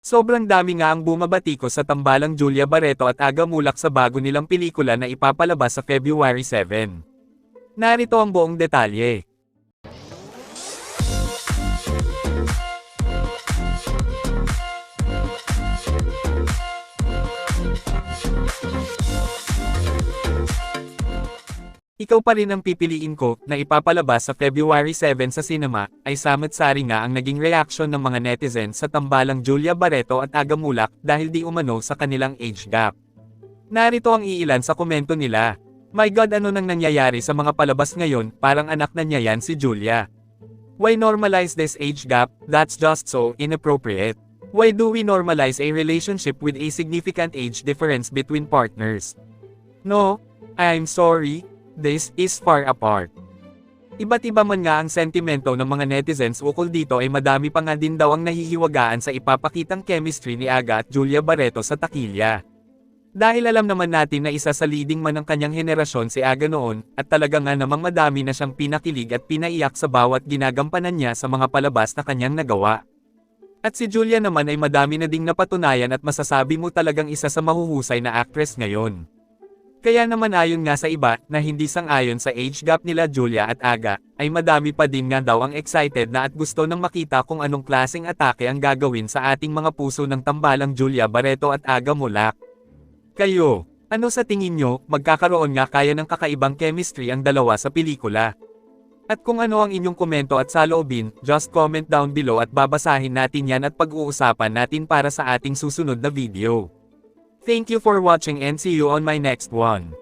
Sobrang dami nga ang bumabati ko sa tambalang Julia Barreto at Aga Mulak sa bago nilang pelikula na ipapalabas sa February 7. Narito ang buong detalye. Ikaw pa rin ang pipiliin ko, na ipapalabas sa February 7 sa cinema, ay samat-sari nga ang naging reaksyon ng mga netizens sa tambalang Julia Barreto at Aga Mulak dahil di umano sa kanilang age gap. Narito ang iilan sa komento nila. My God ano nang nangyayari sa mga palabas ngayon, parang anak na niya yan si Julia. Why normalize this age gap, that's just so inappropriate. Why do we normalize a relationship with a significant age difference between partners? No, I'm sorry, this is far apart. Iba't iba man nga ang sentimento ng mga netizens ukol dito ay madami pa nga din daw ang nahihiwagaan sa ipapakitang chemistry ni Aga at Julia Barreto sa takilya. Dahil alam naman natin na isa sa leading man ng kanyang henerasyon si Aga noon, at talaga nga namang madami na siyang pinakilig at pinaiyak sa bawat ginagampanan niya sa mga palabas na kanyang nagawa. At si Julia naman ay madami na ding napatunayan at masasabi mo talagang isa sa mahuhusay na actress ngayon. Kaya naman ayon nga sa iba, na hindi sang-ayon sa age gap nila Julia at Aga, ay madami pa din nga daw ang excited na at gusto nang makita kung anong klaseng atake ang gagawin sa ating mga puso ng tambalang Julia Barreto at Aga Mulak. Kayo, ano sa tingin nyo, magkakaroon nga kaya ng kakaibang chemistry ang dalawa sa pelikula? At kung ano ang inyong komento at saloobin, just comment down below at babasahin natin yan at pag-uusapan natin para sa ating susunod na video. Thank you for watching and see you on my next one.